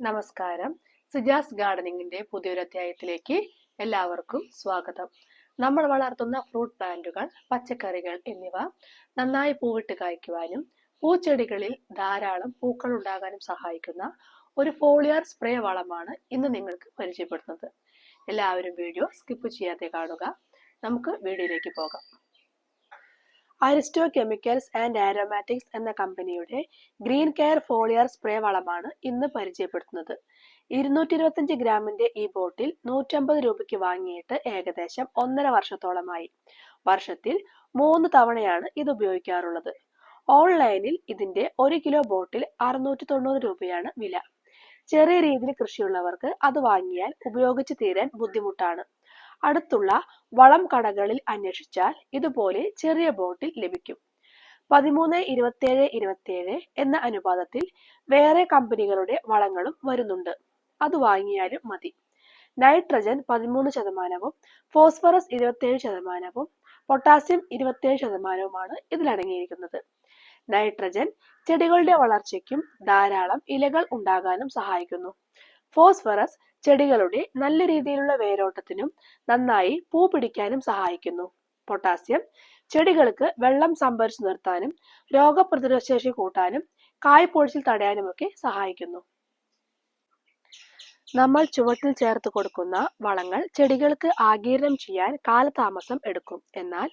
നമസ്കാരം. സുജാസ് ഗാർഡനിങ്ങിന്റെ പുതിയൊരു അധ്യായത്തിലേക്ക് എല്ലാവർക്കും സ്വാഗതം. നമ്മൾ വളർത്തുന്ന ഫ്രൂട്ട് പ്ലാന്റുകൾ പച്ചക്കറികൾ എന്നിവ നന്നായി പൂവിട്ട് കായ്ക്കുവാനും പൂച്ചെടികളിൽ ധാരാളം പൂക്കൾ ഉണ്ടാകാനും സഹായിക്കുന്ന ഒരു ഫോളിയർ സ്പ്രേ വളമാണ് ഇന്ന് നിങ്ങൾക്ക് പരിചയപ്പെടുത്തുന്നത്. എല്ലാവരും വീഡിയോ സ്കിപ്പ് ചെയ്യാതെ കാണുക. നമുക്ക് വീഡിയോയിലേക്ക് പോകാം. അരിസ്റ്റോ കെമിക്കൽസ് ആൻഡ് ആരോമാറ്റിക്സ് എന്ന കമ്പനിയുടെ ഗ്രീൻ കെയർ ഫോളിയർ സ്പ്രേ വളമാണ് ഇന്ന് പരിചയപ്പെടുത്തുന്നത്. ഇരുന്നൂറ്റി ഇരുപത്തിയഞ്ച് ഗ്രാമിന്റെ ഈ ബോട്ടിൽ നൂറ്റമ്പത് രൂപയ്ക്ക് വാങ്ങിയിട്ട് ഏകദേശം ഒന്നര വർഷത്തോളമായി. വർഷത്തിൽ മൂന്ന് തവണയാണ് ഇത് ഉപയോഗിക്കാറുള്ളത്. ഓൺലൈനിൽ ഇതിന്റെ ഒരു കിലോ ബോട്ടിൽ അറുന്നൂറ്റി തൊണ്ണൂറ് രൂപയാണ് വില. ചെറിയ രീതിയിൽ കൃഷിയുള്ളവർക്ക് അത് വാങ്ങിയാൽ ഉപയോഗിച്ച് തീരാൻ ബുദ്ധിമുട്ടാണ്. അടുത്തുള്ള വളം കടകളിൽ അന്വേഷിച്ചാൽ ഇതുപോലെ ചെറിയ ബോട്ടിൽ ലഭിക്കും. പതിമൂന്ന് ഇരുപത്തിയേഴ് ഇരുപത്തിയേഴ് എന്ന അനുപാതത്തിൽ വേറെ കമ്പനികളുടെ വളങ്ങളും വരുന്നുണ്ട്. അത് വാങ്ങിയാലും മതി. നൈട്രജൻ പതിമൂന്ന് ശതമാനവും ഫോസ്ഫറസ് ഇരുപത്തിയേഴ് ശതമാനവും പൊട്ടാസ്യം ഇരുപത്തിയേഴ് ശതമാനവുമാണ് ഇതിലടങ്ങിയിരിക്കുന്നത് നൈട്രജൻ ചെടികളുടെ വളർച്ചയ്ക്കും ധാരാളം ഇലകൾ ഉണ്ടാകാനും സഹായിക്കുന്നു. ഫോസ്ഫറസ് ചെടികളുടെ നല്ല രീതിയിലുള്ള വേരോട്ടത്തിനും നന്നായി പൂ പിടിക്കാനും സഹായിക്കുന്നു. പൊട്ടാസ്യം ചെടികൾക്ക് വെള്ളം സംഭരിച്ചു നിർത്താനും രോഗപ്രതിരോധശേഷി കൂട്ടാനും കായ്പൊഴിച്ചിൽ തടയാനുമൊക്കെ സഹായിക്കുന്നു. നമ്മൾ ചുവട്ടിൽ ചേർത്ത് കൊടുക്കുന്ന വളങ്ങൾ ചെടികൾക്ക് ആഗീരണം ചെയ്യാൻ കാലതാമസം എടുക്കും. എന്നാൽ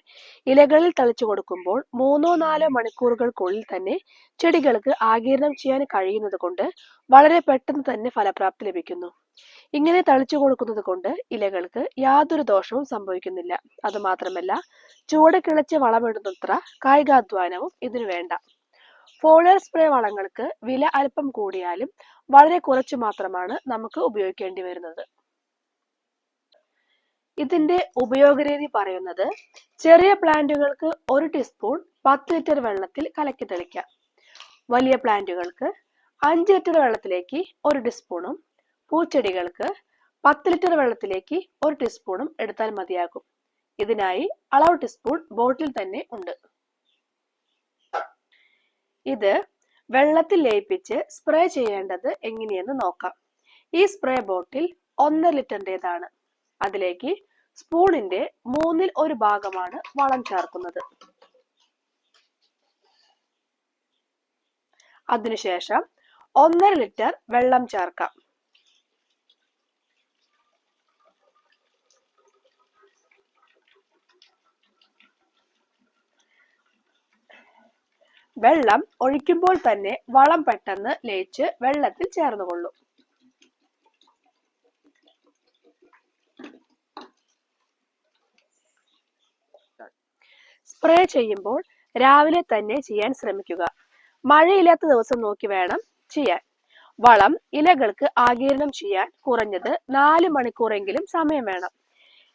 ഇലകളിൽ തളിച്ചു കൊടുക്കുമ്പോൾ മൂന്നോ നാലോ മണിക്കൂറുകൾക്കുള്ളിൽ തന്നെ ചെടികൾക്ക് ആഗീരണം ചെയ്യാൻ കഴിയുന്നത് കൊണ്ട് വളരെ പെട്ടെന്ന് തന്നെ ഫലപ്രാപ്തി ലഭിക്കുന്നു. ഇങ്ങനെ തളിച്ചു കൊടുക്കുന്നത് കൊണ്ട് ഇലകൾക്ക് യാതൊരു ദോഷവും സംഭവിക്കുന്നില്ല. അതുമാത്രമല്ല ചുവട് കിളച്ച് വളമിടുന്നത്ര കായികാധ്വാനവും ഇതിനു വേണ്ട. ഫോളർ സ്പ്രേ വളങ്ങൾക്ക് വില അല്പം കൂടിയാലും വളരെ കുറച്ച് മാത്രമാണ് നമുക്ക് ഉപയോഗിക്കേണ്ടി വരുന്നത്. ഇതിന്റെ ഉപയോഗരീതി പറയുന്നത് ചെറിയ പ്ലാന്റുകൾക്ക് ഒരു ടീസ്പൂൺ പത്ത് ലിറ്റർ വെള്ളത്തിൽ കലക്കി തെളിക്കാം. വലിയ പ്ലാന്റുകൾക്ക് അഞ്ച് ലിറ്റർ വെള്ളത്തിലേക്ക് ഒരു ടീസ്പൂണും പൂച്ചെടികൾക്ക് പത്ത് ലിറ്റർ വെള്ളത്തിലേക്ക് ഒരു ടീസ്പൂണും എടുത്താൽ മതിയാകും. ഇതിനായി അളവ് ടീസ്പൂൺ ബോട്ടിൽ തന്നെ ഉണ്ട്. ഇത് വെള്ളത്തിൽ ലയിപ്പിച്ച് സ്പ്രേ ചെയ്യേണ്ടത് എങ്ങനെയെന്ന് നോക്കാം. ഈ സ്പ്രേ ബോട്ടിൽ ഒന്നര ലിറ്ററിന്റെതാണ് അതിലേക്ക് സ്പൂണിന്റെ മൂന്നിൽ ഒരു ഭാഗമാണ് വളം ചേർക്കുന്നത്. അതിനുശേഷം ഒന്നര ലിറ്റർ വെള്ളം ചേർക്കാം. വെള്ളം ഒഴിക്കുമ്പോൾ തന്നെ വളം പെട്ടെന്ന് ലയിച്ച് വെള്ളത്തിൽ ചേർന്നുകൊള്ളും. സ്പ്രേ ചെയ്യുമ്പോൾ രാവിലെ തന്നെ ചെയ്യാൻ ശ്രമിക്കുക. മഴയില്ലാത്ത ദിവസം നോക്കി വേണം ചെയ്യാൻ. വളം ഇലകൾക്ക് ആകീരണം ചെയ്യാൻ കുറഞ്ഞത് നാല് മണിക്കൂറെങ്കിലും സമയം വേണം.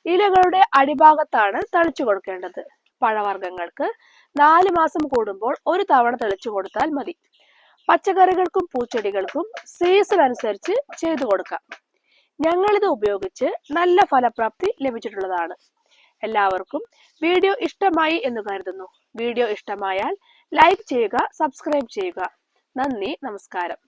ഇലകളുടെ അടിഭാഗത്താണ് തളിച്ചു കൊടുക്കേണ്ടത്. പഴവർഗങ്ങൾക്ക് നാല് മാസം കൂടുമ്പോൾ ഒരു തവണ തെളിച്ചു കൊടുത്താൽ മതി. പച്ചക്കറികൾക്കും പൂച്ചെടികൾക്കും സീസൺ അനുസരിച്ച് ചെയ്തു കൊടുക്കാം. ഞങ്ങളിത് ഉപയോഗിച്ച് നല്ല ഫലപ്രാപ്തി ലഭിച്ചിട്ടുള്ളതാണ്. എല്ലാവർക്കും വീഡിയോ ഇഷ്ടമായി എന്ന് കരുതുന്നു. വീഡിയോ ഇഷ്ടമായാൽ ലൈക്ക് ചെയ്യുക സബ്സ്ക്രൈബ് ചെയ്യുക. നന്ദി നമസ്കാരം.